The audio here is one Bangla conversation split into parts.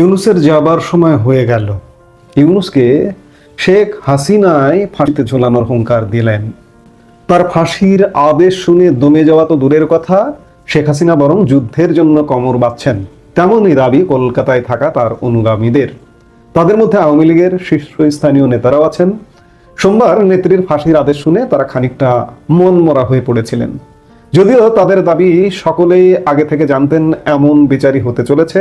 ইউনুসের যাবার সময় হয়ে গেল। ইউনুসকে শেখ হাসিনাই ফাঁসিতে ঝোলানোর হুঙ্কার দিলেন। তার ফাঁসির আদেশ শুনে দমে যাওয়া তো দূরের কথা, শেখ হাসিনা বরং যুদ্ধের জন্য কমর বাঁধছেন। তেমনই দাবি কলকাতায় থাকা তার অনুগামীদের। তাদের মধ্যে আওয়ামী লীগের শীর্ষস্থানীয় নেতারাও আছেন। সোমবার নেত্রীর ফাঁসির আদেশ শুনে তারা খানিকটা মনমরা হয়ে পড়েছিলেন। যদিও তাদের দাবি সকলেই আগে থেকে জানতেন এমন বিচারই হতে চলেছে।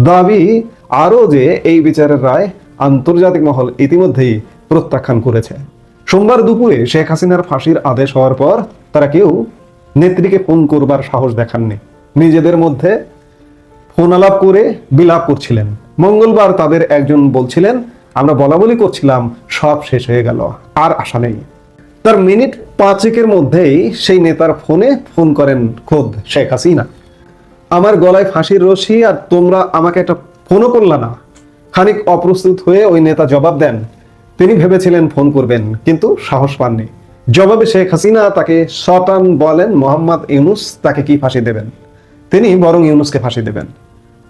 দাবি আরও যে এই বিচারের রায় আন্তর্জাতিক মহল ইতিমধ্যেই প্রত্যাখ্যান করেছে। সোমবার দুপুরে শেখ হাসিনার ফাঁসির আদেশ হওয়ার পর তারা কেউ নেত্রীকে ফোন করবার সাহস দেখাননি। নিজেদের মধ্যে ফোন আলাপ করে বিলাপ করছিলেন। মঙ্গলবার তাদের একজন বলছিলেন, আমরা বলা বলি করছিলাম, সব শেষ হয়ে গেল, আর আশা নেই। তার মিনিট পাঁচেকের মধ্যেই সেই নেতার ফোনে ফোন করেন খোদ শেখ হাসিনা। আমার গলায় ফাঁসির রশি আর তোমরা আমাকে একটা ফোনও করলা না। খানিক অপ্রস্তুত হয়ে ওই নেতা জবাব দেন, তিনি ভেবেছিলেন ফোন করবেন, কিন্তু সাহস পাননি। জবাবে শেখ হাসিনা তাকে শটান বলেন, মোহাম্মদ ইউনুস তাকে কি ফাঁসি দেবেন? তিনি বরং ইউনুসকে ফাঁসি দেবেন।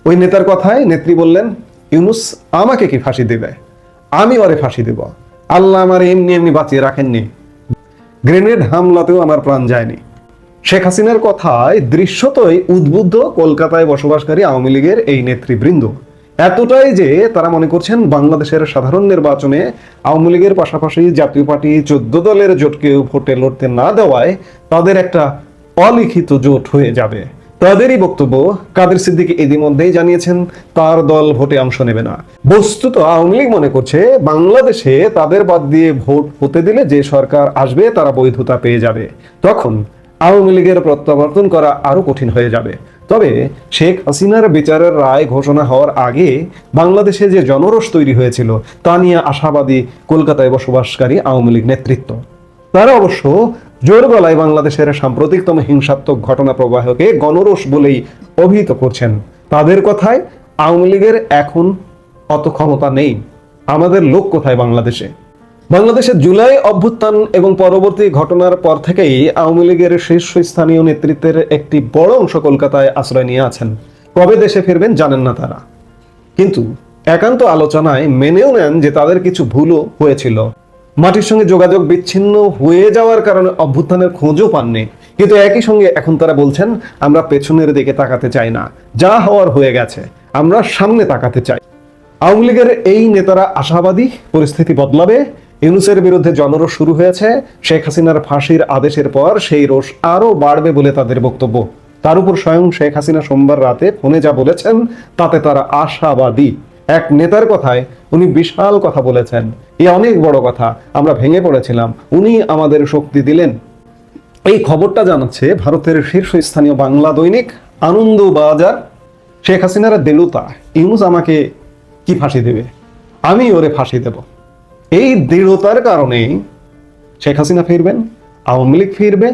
ওই নেতার কথায় নেত্রী বললেন, ইউনুস আমাকে কি ফাঁসি দেবে? আমি ওরে ফাঁসি দেব। আল্লাহ আমার এমনি এমনি বাঁচিয়ে রাখেননি। গ্রেনেড হামলাতেও আমার প্রাণ যায়নি। শেখ হাসিনার কথায় দৃশ্যতই উদ্বুদ্ধ কলকাতায় বসবাসকারী আওয়ামী লীগের এই নেতৃবৃন্দ। এতটাই যে তারা মনে করছেন বাংলাদেশের সাধারণ নির্বাচনে আওয়ামী লীগের পাশাপাশি জাতীয় পার্টি চোদ্দ দলের জোটকেও ভোটে লড়তে না দেওয়ায় তাদের একটা অলিখিত জোট হয়ে যাবে। তাদেরই বক্তব্য কাদের সিদ্দিকী ইতিমধ্যেই জানিয়েছেন, তার দল ভোটে অংশ নেবে না। বস্তুত আওয়ামী লীগ মনে করছে বাংলাদেশে তাদের বাদ দিয়ে ভোট হতে দিলে যে সরকার আসবে, তারা বৈধতা পেয়ে যাবে। তখন আওয়ামী লীগের প্রত্যাবর্তন করা আরও কঠিন হয়ে যাবে। তবে শেখ হাসিনার বিচারের রায় ঘোষণা হওয়ার আগে বাংলাদেশে যে জনরোষ তৈরি হয়েছিল, তা নিয়ে আশাবাদী কলকাতায় বসবাসকারী আওয়ামী লীগ নেতৃত্ব। তারা অবশ্য জোর গলায় বাংলাদেশের সাম্প্রতিকতম হিংসাত্মক ঘটনা প্রবাহকে গণরোষ বলেই অভিহিত করছেন। তাদের কথায় আওয়ামী লীগের এখন অত ক্ষমতা নেই। আমাদের লোক কোথায় বাংলাদেশে? বাংলাদেশের জুলাই অভ্যুত্থান এবং পরবর্তী ঘটনার পর থেকেই আওয়ামী লীগের শীর্ষস্থানীয় নেতৃত্বের একটি বড় অংশ কলকাতায় আশ্রয় নিয়ে আছেন। কবে দেশে ফিরবেন জানেন না তারা। কিন্তু একান্ত আলোচনায় মেনেও নেন যে তাদের কিছু ভুলও হয়েছিল। মাটির সঙ্গে যোগাযোগ বিচ্ছিন্ন হয়ে যাওয়ার কারণে অভ্যুত্থানের খোঁজও পাননি। কিন্তু একই সঙ্গে এখন তারা বলছেন, আমরা পেছনের দিকে তাকাতে চাই না। যা হওয়ার হয়ে গেছে, আমরা সামনে তাকাতে চাই। আওয়ামী লীগের এই নেতারা আশাবাদী পরিস্থিতি বদলাবে। ইউনুসের বিরুদ্ধে জনরোষ শুরু হয়েছে। শেখ হাসিনার ফাঁসির আদেশের পর সেই রোষ আরও বাড়বে বলে তাদের বক্তব্য। তার উপর স্বয়ং শেখ হাসিনা সোমবার রাতে ফোনে যা বলেছেন, তাতে তারা আশাবাদী। এক নেতার কথায় উনি বিশাল কথা বলেছেন। এ অনেক বড় কথা, আমরা ভেঙে পড়েছিলাম। উনি আমাদের শক্তি দিলেন। এই খবরটা জানাচ্ছে ভারতের শীর্ষস্থানীয় বাংলা দৈনিক আনন্দ বাজার শেখ হাসিনার দেলুতা, ইউনুস আমাকে কি ফাঁসি দেবে? আমি ওরে ফাঁসি দেব। এই দৃঢ়তার কারণে শেখ হাসিনা ফিরবেন, আওয়ামী লীগ ফিরবে,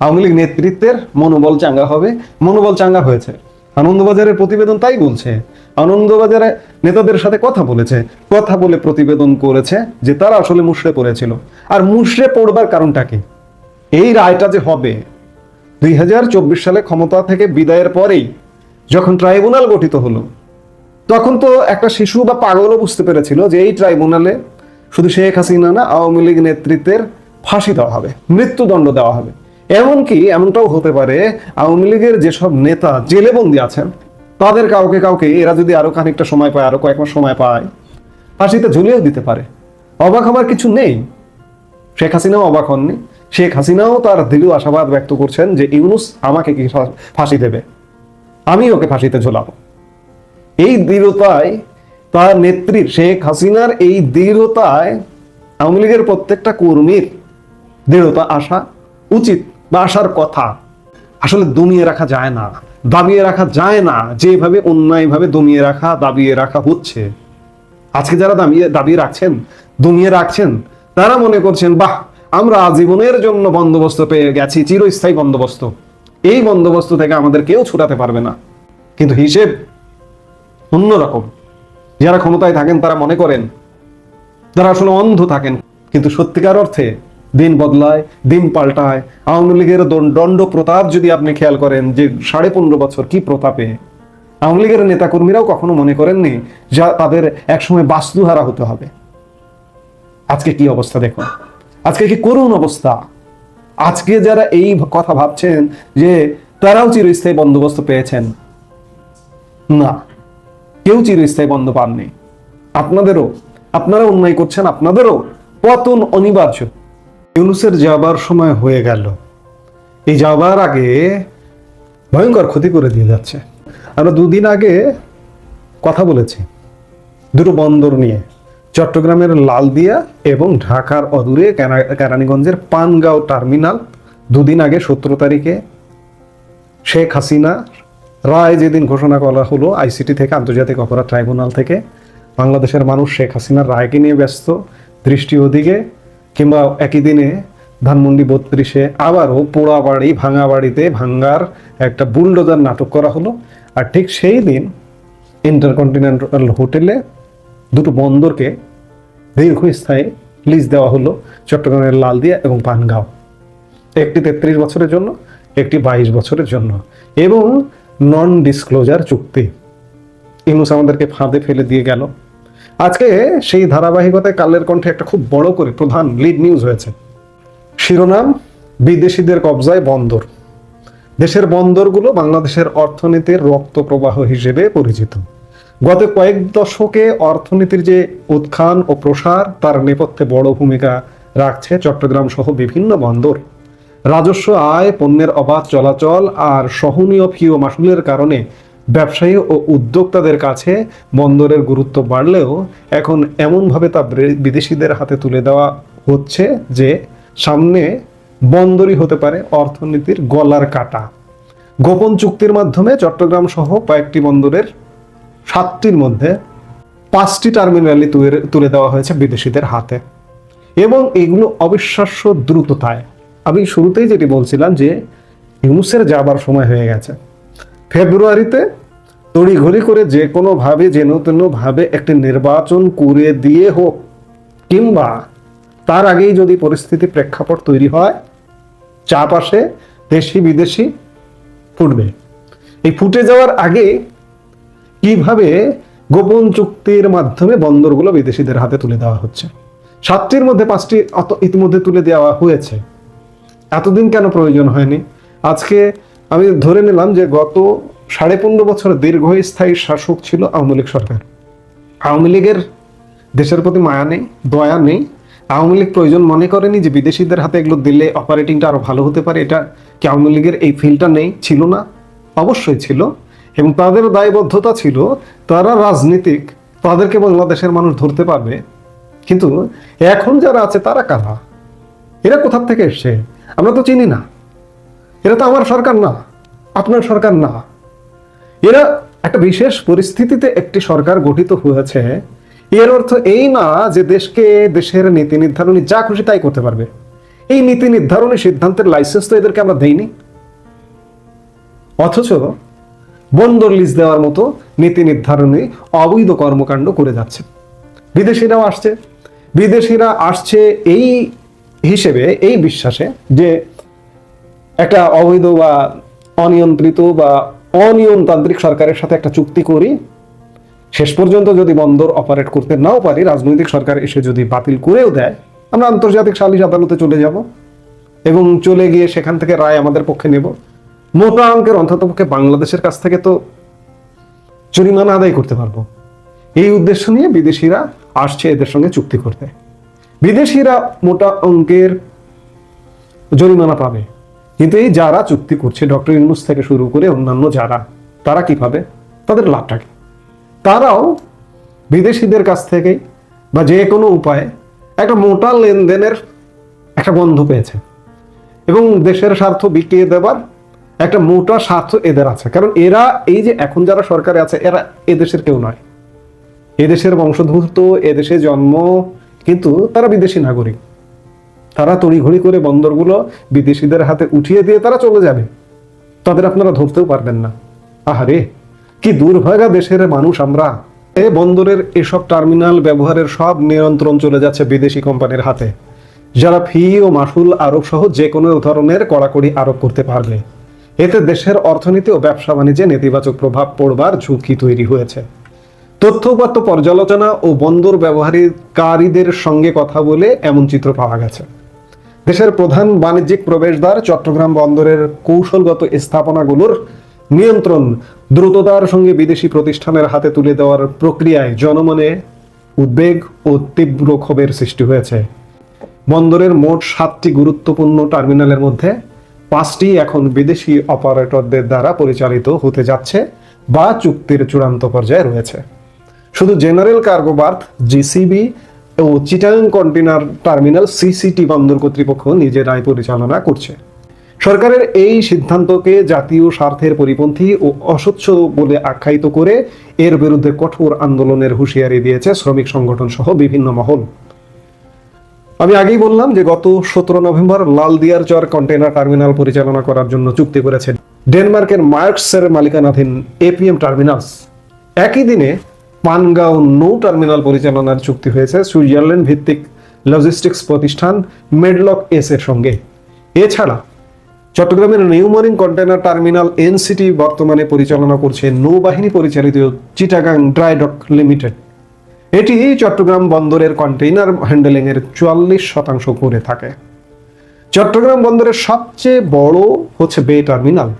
আওয়ামী লীগ নেতৃত্বের মনোবল চাঙ্গা হবে, মনোবল চাঙ্গা হয়েছে। আনন্দবাজারের প্রতিবেদন তাই বলছে। আনন্দবাজারে নেতাদের সাথে কথা বলেছে, কথা বলে প্রতিবেদন করেছে যে তারা আসলে মুশড়ে পড়েছিল। আর মুশড়ে পড়বার কারণটা কি? এই রায়টা যে হবে, দুই হাজার চব্বিশ সালে ক্ষমতা থেকে বিদায়ের পরেই যখন ট্রাইব্যুনাল গঠিত হলো, তখন তো একটা শিশু বা পাগলও বুঝতে পেরেছিল যে এই ট্রাইব্যুনালে শুধু শেখ হাসিনা না, আওয়ামী লীগ নেতৃত্বের ফাঁসি দেওয়া হবে, মৃত্যুদণ্ড দেওয়া হবে। এমনকি এমনটাও হতে পারে, আওয়ামী লীগের যেসব নেতা জেলে বন্দি আছেন, তাদের কাউকে কাউকে এরা যদি আরও খানিকটা সময় পায়, আরও কয়েক মাস সময় পায়, ফাঁসিতে ঝুলিয়েও দিতে পারে। অবাক হবার কিছু নেই। শেখ হাসিনাও অবাক হননি। শেখ হাসিনাও তার দৃঢ় আশাবাদ ব্যক্ত করছেন যে ইউনুস আমাকে কি ফাঁসি দেবে? আমি ওকে ফাঁসিতে ঝোলাবো। এই দৃঢ়তায় তার নেত্রী শেখ হাসিনার এই দৃঢ়তায় আওয়ামী লীগের প্রত্যেকটা কর্মীর দৃঢ়তা আসা উচিত বা আসার কথা। আসলে দমিয়ে রাখা যায় না, দাবিয়ে রাখা যায় না, যেভাবে অন্যায়ভাবে দমিয়ে রাখা, দাবিয়ে রাখা হচ্ছে। আজকে যারা দাবিয়ে দাবিয়ে রাখছেন, দমিয়ে রাখছেন, তারা মনে করছেন, বাহ, আমরা আজীবনের জন্য বন্দোবস্ত পেয়ে গেছি, চিরস্থায়ী বন্দোবস্ত। এই বন্দোবস্ত থেকে আমাদের কেউ ছুটাতে পারবে না। কিন্তু হিসেব অন্যরকম। যারা ক্ষমতায় থাকেন, তারা মনে করেন, যারা আসলে অন্ধ থাকেন। কিন্তু সত্যিকার অর্থে দিন বদলায়, দিন পাল্টায়। আওয়ামী লীগের দণ্ড প্রতাপ যদি আপনি খেয়াল করেন, যে সাড়ে পনেরো বছর কি প্রতাপে? আওয়ামী লীগের নেতাকর্মীরাও কখনো মনে করেননি যা তাদের একসময় বাস্তুহারা হতে হবে। আজকে কি অবস্থা দেখুন? আজকে কি করুণ অবস্থা? আজকে যারা এই কথা ভাবছেন যে তারাও চিরস্থায়ী বন্দোবস্ত পেয়েছেন। না। কেউ চিরস্থায়ী বন্ধ পাননি। আপনাদেরও, আপনারা অন্যায় করছেন, আপনাদেরও পতন অনিবার্য। ইউনুসের যাবার সময় হয়ে গেল। এই যাবার আগে ভয়ঙ্কর ক্ষতি করে দিয়ে যাচ্ছে। আমরা দুদিন আগে কথা বলেছি দুটো বন্দর নিয়ে, চট্টগ্রামের লালদিয়া এবং ঢাকার অদূরে কেরা- কেরানীগঞ্জের পানগাঁও টার্মিনাল। দুদিন আগে সতেরো তারিখে শেখ হাসিনা রায় যেদিন ঘোষণা করা হলো আইসিটি থেকে, আন্তর্জাতিক অপরাধ ট্রাইব্যুনাল থেকে, বাংলাদেশের মানুষ শেখ হাসিনার রায়কে নিয়ে ব্যস্ত, দৃষ্টি ওদিকে, কিংবা একই দিনে ধানমন্ডি বত্রিশে আবারও পোড়া বাড়ি ভাঙা বাড়িতে ভাঙ্গার একটা বুলডোজার নাটক করা হলো। আর ঠিক সেই দিন ইন্টারকন্টিনেন্টাল হোটেলে দুটো বন্দরকে দীর্ঘস্থায়ী লিজ দেওয়া হলো, চট্টগ্রামের লালদিয়া এবং পানগাঁও। একটি তেত্রিশ বছরের জন্য, একটি বাইশ বছরের জন্য। এবং নন ডিসক্লোজার চুক্তি। ইউনুস আমাদেরকে ফাঁদে ফেলে দিয়ে গেল। আজকে সেই ধারাবাহিকতায় কালের কণ্ঠে একটা খুব বড় করে প্রধান লিড নিউজ হয়েছে। শিরোনাম, বিদেশিদের কবজায় বন্দর। দেশের বন্দরগুলো বাংলাদেশের অর্থনীতির রক্ত প্রবাহ হিসেবে পরিচিত। গত কয়েক দশকে অর্থনীতির যে উত্থান ও প্রসার, তার নেপথ্যে বড় ভূমিকা রাখছে চট্টগ্রাম সহ বিভিন্ন বন্দর। রাজস্ব আয়, পণ্যের অবাধ চলাচল আর সহনীয় ফি ও মাসুলের কারণে ব্যবসায়ী ও উদ্যোক্তাদের কাছে বন্দরের গুরুত্ব বাড়লেও এখন এমনভাবে তা বিদেশিদের হাতে তুলে দেওয়া হচ্ছে যে সামনে বন্দরই হতে পারে অর্থনীতির গলার কাটা। গোপন চুক্তির মাধ্যমে চট্টগ্রাম সহ কয়েকটি বন্দরের সাতটির মধ্যে পাঁচটি টার্মিনালি তুলে- তুলে দেওয়া হয়েছে বিদেশিদের হাতে। এবং এগুলো অবিশ্বাস্য দ্রুততায়। আমি শুরুতেই যেটি বলছিলাম যে ইউনুসের যাবার সময় হয়ে গেছে। ফেব্রুয়ারিতে তড়িঘড়ি করে যে কোনোভাবে যেন তেনভাবে একটি নির্বাচন করে দিয়ে হোক, কিংবা তার আগেই যদি পরিস্থিতি প্রেক্ষাপট তৈরি হয় চাপ আসে দেশি বিদেশি ফুটবে। এই ফুটে যাওয়ার আগে কীভাবে গোপন চুক্তির মাধ্যমে বন্দরগুলো বিদেশিদের হাতে তুলে দেওয়া হচ্ছে? সাতটির মধ্যে পাঁচটি ইতিমধ্যে তুলে দেওয়া হয়েছে। এতদিন কেন প্রয়োজন হয়নি? আজকে আমি ধরে নিলাম যে গত সাড়ে পনেরো বছর দীর্ঘস্থায়ী শাসক ছিল আওয়ামী লীগ সরকার। আওয়ামী লীগের দেশের প্রতি মায়া নেই, দয়া নেই। আওয়ামী লীগ প্রয়োজন মনে করেনি যে বিদেশিদের হাতে এগুলো দিলে অপারেটিংটা আরও ভালো হতে পারে। এটা কি আওয়ামী লীগের এই ফিলটা নেই? ছিল না। অবশ্যই ছিল। এবং তাদের দায়বদ্ধতা ছিল, তারা রাজনীতিক, তাদেরকে বাংলাদেশের মানুষ ধরতে পারবে। কিন্তু এখন যারা আছে, তারা কারা? এরা কোথা থেকে এসছে? আমরা তো চিনি না। এরা তো আমার সরকার না, আপনার সরকার না। এরা একটা বিশেষ পরিস্থিতিতে একটি সরকার গঠিত হয়েছে। এর অর্থ এই না যে দেশকে, দেশের নীতি নির্ধারণী যা খুশি তাই করতে পারবে। এই নীতি নির্ধারণী সিদ্ধান্তের লাইসেন্স তো এদেরকে আমরা দেইনি। অথচ বন্দর লিজ দেওয়ার মতো নীতি নির্ধারণী অবৈধ কর্মকাণ্ড করে যাচ্ছে। বিদেশিরাও আসছে। বিদেশিরা আসছে এই হিসেবে এই বিশ্বাসে যে একটা অবৈধ বা অনিয়ন্ত্রিত বা অনিয়মতান্ত্রিক সরকারের সাথে একটা চুক্তি করি, শেষ পর্যন্ত যদি বন্দর অপারেট করতে নাও পারি, রাজনৈতিক সরকার এসে যদি বাতিল করেও দেয়, আমরা আন্তর্জাতিক সালিশ আদালতে চলে যাব এবং চলে গিয়ে সেখান থেকে রায় আমাদের পক্ষে নেব। মোটা অঙ্কের অন্ততপক্ষে বাংলাদেশের কাছ থেকে তো জরিমানা আদায় করতে পারব। এই উদ্দেশ্য নিয়ে বিদেশিরা আসছে এদের সঙ্গে চুক্তি করতে। বিদেশিরা মোটা অঙ্কের জরিমানা পাবে। কিন্তু এই যারা চুক্তি করছে, ডক্টর ইউনুস থেকে শুরু করে অন্যান্য যারা, তারা কি পাবে? তাদের লাভটা কি? তারাও বিদেশিদের কাছ থেকে বা যে কোনো উপায়ে একটা মোটা লেনদেনের একটা গন্ধ পেয়েছে। এবং দেশের স্বার্থ বিকিয়ে দেবার একটা মোটা স্বার্থ এদের আছে। কারণ এরা, এই যে এখন যারা সরকারে আছে, এরা এদেশের কেউ নয়। এদেশের বংশোদ্ভূত এদেশে জন্ম কিন্তু তারা বিদেশি নাগরিক। তারা তড়িঘড়ি করে বন্দরগুলো বিদেশিদের হাতে উঠিয়ে দিয়ে তারা চলে যাবে। তাদের আপনারা ধরতেও পারবেন না। আহারে, কি দুর্ভাগা দেশের মানুষ আমরা। এ বন্দরের এসব টার্মিনাল ব্যবহারের সব নিয়ন্ত্রণ চলে যাচ্ছে বিদেশি কোম্পানির হাতে। যারা ফি ও মাসুল আরোপ সহ যে কোনো ধরনের কড়াকড়ি আরোপ করতে পারবে। এতে দেশের অর্থনীতি ও ব্যবসা বাণিজ্যে নেতিবাচক প্রভাব পড়বার ঝুঁকি তৈরি হয়েছে। তথ্যপাত্য পর্যালোচনা ও বন্দর ব্যবহারকারীদের সঙ্গে কথা বলে এমন চিত্র পাওয়া গেছে। দেশের প্রধান বাণিজ্যিক প্রবেশদ্বার চট্টগ্রাম বন্দরের কৌশলগত স্থাপনাগুলোর নিয়ন্ত্রণ দ্রুততার সঙ্গে বিদেশি প্রতিষ্ঠানের হাতে তুলে দেওয়ার প্রক্রিয়ায় জনমনে উদ্বেগ ও তীব্র ক্ষোভের সৃষ্টি হয়েছে। বন্দরের মোট সাতটি গুরুত্বপূর্ণ টার্মিনালের মধ্যে পাঁচটি এখন বিদেশি অপারেটরদের দ্বারা পরিচালিত হতে যাচ্ছে বা চুক্তির চূড়ান্ত পর্যায়ে রয়েছে। শুধু জেনারেল কার্গো বার্থ জিসিবি ও চিটাং কন্টেনার টার্মিনাল সিসিটি বন্দর কর্তৃপক্ষ নিজেরাই পরিচালনা করছে। সরকারের এই সিদ্ধান্তকে জাতীয় স্বার্থের পরিপন্থী ও অস্বচ্ছ বলে আখ্যায়িত করে এর বিরুদ্ধে কঠোর আন্দোলনের হুঁশিয়ারি দিয়েছে শ্রমিক সংগঠন সহ বিভিন্ন মহল। আমি আগেই বললাম যে গত সতেরো নভেম্বর লালদিয়ার চর কন্টেনার টার্মিনাল পরিচালনা করার জন্য চুক্তি করেছে ডেনমার্কের মার্কসের মালিকানাধীন এপিএম টার্মিনালস। একই দিনে পানগাঁও নৌ টার্মিনাল পরিচালনার চুক্তি হয়েছে সুইজারল্যান্ড ভিত্তিক লজিস্টিক্স প্রতিষ্ঠান মেডলক এস এর সঙ্গে। এছাড়া, চট্টগ্রামের নিউমরিং কন্টেনার টার্মিনাল এনসিটি বর্তমানে পরিচালনা করছে নৌবাহিনী পরিচালিত চিটাগাং ড্রাইডক লিমিটেড। এটি চট্টগ্রাম বন্দরের কন্টেইনার হ্যান্ডেলিং এর চুয়াল্লিশ শতাংশ করে থাকে। চট্টগ্রাম বন্দরের সবচেয়ে বড় হচ্ছে বে টার্মিনাল।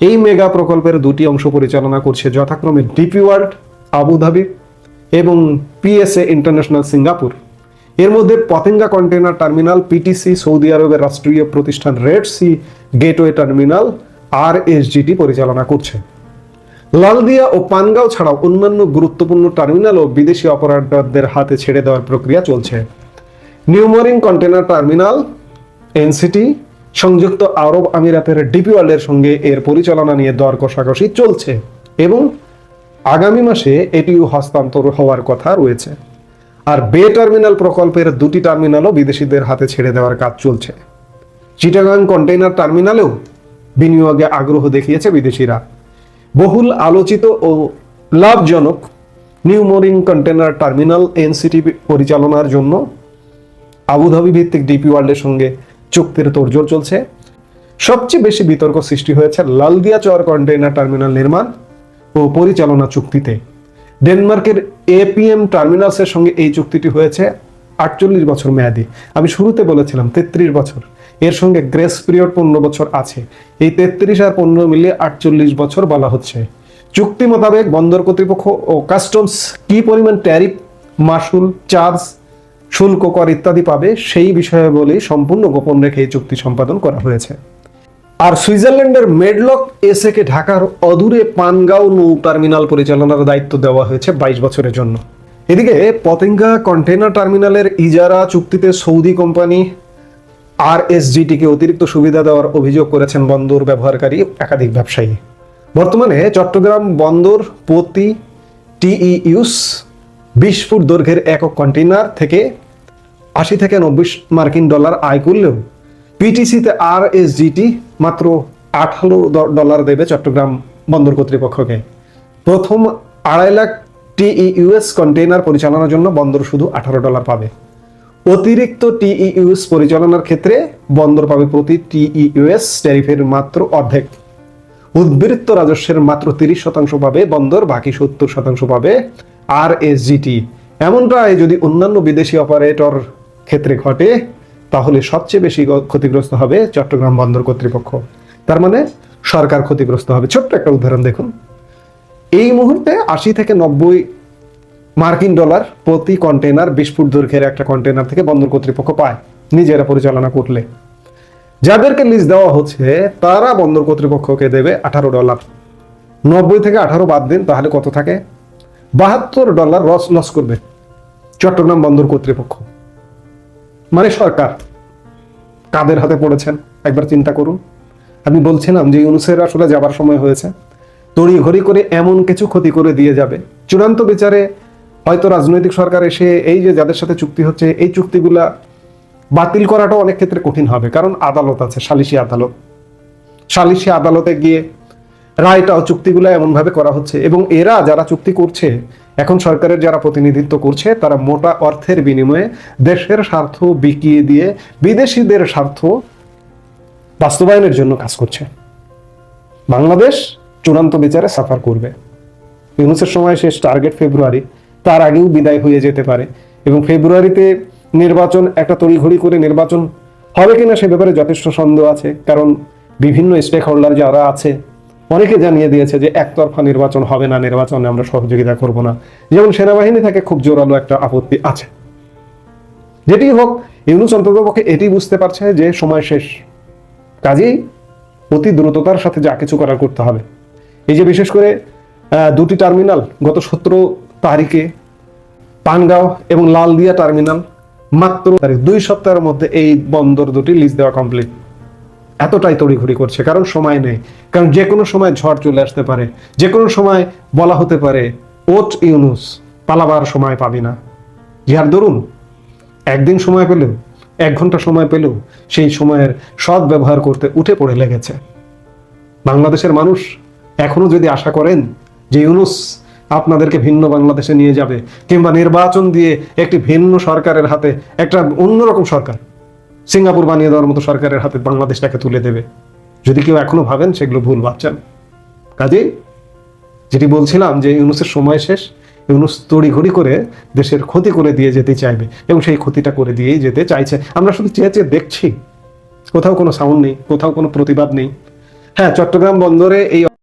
এই মেগা প্রকল্পের দুটি অংশ পরিচালনা করছে যথাক্রমে ডিপি ওয়ার্ল্ড আবুধাবি এবং পিএসএ ইন্টারন্যাশনাল সিঙ্গাপুর। এর মধ্যে Patenga container terminal, PTC, Saudi আরবের রাষ্ট্রীয় প্রতিষ্ঠান Red Sea gateway terminal R SGT পরিচালনা করছে। লালদিয়া ও পানগাঁও ছাড়াও অন্যান্য গুরুত্বপূর্ণ টার্মিনালও বিদেশি অপারেটরদের হাতে ছেড়ে দেওয়ার প্রক্রিয়া চলছে। নিউমরিং কন্টেনার টার্মিনাল, এনসিটি, সংযুক্ত আরব আমিরাতের ডিপি ওয়ার্ল্ডের সঙ্গে এর পরিচালনা নিয়ে দর কষাকষি চলছে এবং আগামী মাসে এটিও হস্তান্তর হওয়ার কথা রয়েছে। আর বে টার্মিনাল প্রকল্পের দুটি টার্মিনালও বিদেশিদের হাতে ছেড়ে দেওয়ার কাজ চলছে। চিটাগাং কন্টেইনার টার্মিনালেও বিনিয়োগে আগ্রহ দেখিয়েছে বিদেশিরা। বহুল আলোচিত ও লাভজনক নিউমোরিং কন্টেনার টার্মিনাল এনসিটি পরিচালনার জন্য আবুধাবি ভিত্তিক ডিপি ওয়ার্ল্ডের সঙ্গে চুক্তির তোড়জোড় চলছে। সবচেয়ে বেশি বিতর্ক সৃষ্টি হয়েছে লালদিয়া চর কন্টেইনার টার্মিনাল নির্মাণ ও পরিচালনা চুক্তিতে। ডেনমার্কের এপিএম টার্মিনালসের সঙ্গে এই চুক্তিটি হয়েছে আটচল্লিশ বছর মেয়াদি। আমি শুরুতে বলেছিলাম তেত্রিশ বছর। এর সঙ্গে গ্রেস পিরিয়ড পনেরো বছর আছে। এই তেত্রিশ আর পনেরো মিলিয়ে আটচল্লিশ বছর বলা হচ্ছে। চুক্তি মোতাবেক বন্দর কর্তৃপক্ষ ও কাস্টমস কি পরিমাণ ট্যারিফ মাসুল চার্জ, শুল্ক, কর ইত্যাদি পাবে সেই বিষয়ে বলে সম্পূর্ণ গোপন রেখে এই চুক্তি সম্পাদন করা হয়েছে। আর সুইজারল্যান্ডের মেডলক এসএকে ঢাকার অদূরে পানগাঁও নৌ টার্মিনাল পরিচালনার দায়িত্ব দেওয়া হয়েছে বাইশ বছরের জন্য। এদিকে পতেঙ্গা কন্টেনার টার্মিনালের ইজারা চুক্তিতে সৌদি কোম্পানি আর এসজিটিকে অতিরিক্ত সুবিধা দেওয়ার অভিযোগ করেছেন বন্দর ব্যবহারকারী একাধিক ব্যবসায়ী। বর্তমানে চট্টগ্রাম বন্দর প্রতি টিইউস বিশ ফুট দৈর্ঘ্যের একক কন্টেনার থেকে আশি থেকে নব্বই মার্কিন ডলার আয় করলেও পিটিসিতে আর এসজিটি মাত্র আঠারো ডলার দেবে চট্টগ্রাম বন্দর কর্তৃপক্ষকে। প্রথম আড়াই লাখ টিইউএস কন্টেইনার পরিচালনার জন্য বন্দর শুধু আঠারো ডলার পাবে। অতিরিক্ত টিইউএস পরিচালনার ক্ষেত্রে বন্দর পাবে প্রতি টিইউএস ট্যারিফের মাত্র অর্ধেক। উদ্বৃত্ত রাজস্বের মাত্র তিরিশ শতাংশ পাবে বন্দর, বাকি সত্তর শতাংশ পাবে আর এস এসজিটি এমনটাই যদি অন্যান্য বিদেশি অপারেটর ক্ষেত্রে ঘটে তাহলে সবচেয়ে বেশি ক্ষতিগ্রস্ত হবে চট্টগ্রাম বন্দর কর্তৃপক্ষ। তার মানে সরকার ক্ষতিগ্রস্ত হবে। ছোট্ট একটা উদাহরণ দেখুন। এই মুহূর্তে আশি থেকে নব্বই মার্কিন ডলার প্রতি কন্টেনার বিশ ফুট দৈর্ঘ্যের একটা কন্টেনার থেকে বন্দর কর্তৃপক্ষ পায় নিজেরা পরিচালনা করলে। যাদেরকে লিজ দেওয়া হচ্ছে, তারা বন্দর কর্তৃপক্ষকে দেবে আঠারো ডলার। নব্বই থেকে আঠারো বাদ দিন, তাহলে কত থাকে? বাহাত্তর ডলার লস লস করবে চট্টগ্রাম বন্দর কর্তৃপক্ষ। মানে সরকার কাদের হাতে পড়েছেন? একবার চিন্তা করুন। আমি বলছিলাম যে ইউনুসের আসলে যাবার সময় হয়েছে। তড়িঘড়ি করে এমন কিছু ক্ষতি করে দিয়ে যাবে। চূড়ান্ত বিচারে হয়তো রাজনৈতিক সরকার এসে এই যে যাদের সাথে চুক্তি হচ্ছে, এই চুক্তিগুলা বাতিল করাটা অনেক ক্ষেত্রে কঠিন হবে। কারণ আদালত আছে, সালিশি আদালত। সালিশি আদালতে গিয়ে রায়টা ও চুক্তিগুলো এমনভাবে করা হচ্ছে। এবং এরা যারা চুক্তি করছে এখন সরকারের যারা প্রতিনিধিত্ব করছে, তারা মোটা অর্থের বিনিময়ে দেশের স্বার্থ বিকিয়ে দিয়ে বিদেশিদের স্বার্থ বাস্তবায়নের জন্য কাজ করছে। বাংলাদেশ চূড়ান্ত বিচারে সাফার করবে। ইউনুসের সময় শেষ টার্গেট ফেব্রুয়ারি, তার আগেও বিদায় হয়ে যেতে পারে এবং ফেব্রুয়ারিতে নির্বাচন, একটা তড়িঘড়ি করে নির্বাচন হবে কিনা সে ব্যাপারে যথেষ্ট সন্দেহ আছে, কারণ বিভিন্ন স্টেক হোল্ডার যারা আছে অনেকে জানিয়ে দিয়েছে যে একতরফা নির্বাচন হবে না, নির্বাচনে আমরা সহযোগিতা করব না। যেমন সেনাবাহিনী থেকে খুব জোরালো একটা আপত্তি আছে। যেটি হোক, ইউনুস অন্ততপক্ষে এটি বুঝতে পারছে যে সময় শেষ। কাজেই অতি দ্রুততার সাথে যা কিছু করার করতে হবে। এই যে বিশেষ করে দুটি টার্মিনাল গত সতেরো তারিখে, পানগাঁও এবং লালদিয়া টার্মিনাল মাত্র তারিখ দুই সপ্তাহের মধ্যে এই বন্দর দুটি লিজ দেওয়া কমপ্লিট এতটাই তড়িঘড়ি করছে, কারণ সময় নেই। কারণ যে কোনো সময় ঝড় চলে আসতে পারে, যে কোনো সময় বলা হতে পারে ওট ইউনুস, পালাবার সময় পাবি না। যার দরুন একদিন সময় পেলেও, এক ঘণ্টা সময় পেলেও সেই সময়ের সৎ ব্যবহার করতে উঠে পড়ে লেগেছে। বাংলাদেশের মানুষ এখনও যদি আশা করেন যে ইউনুস আপনাদেরকে ভিন্ন বাংলাদেশে নিয়ে যাবে, কিংবা নির্বাচন দিয়ে একটি ভিন্ন সরকারের হাতে একটা অন্যরকম সরকার সিঙ্গাপুর বানিয়ে দেওয়ার মতো সরকারের হাতে বাংলাদেশটাকে তুলে দেবে। যদি কেউ এখনও ভাবেন, সেগুলো ভুল ভাবছেন। কাজেই যেটি বলছিলাম যে ইউনুসের সময় শেষ, ইউনুস তড়িঘড়ি করে দেশের ক্ষতি করে দিয়ে যেতে চাইবে এবং সেই ক্ষতিটা করে দিয়েই যেতে চাইছে। আমরা শুধু চেয়ে চেয়ে দেখছি। কোথাও কোনো সাউন্ড নেই, কোথাও কোনো প্রতিবাদ নেই। হ্যাঁ চট্টগ্রাম বন্দরে এই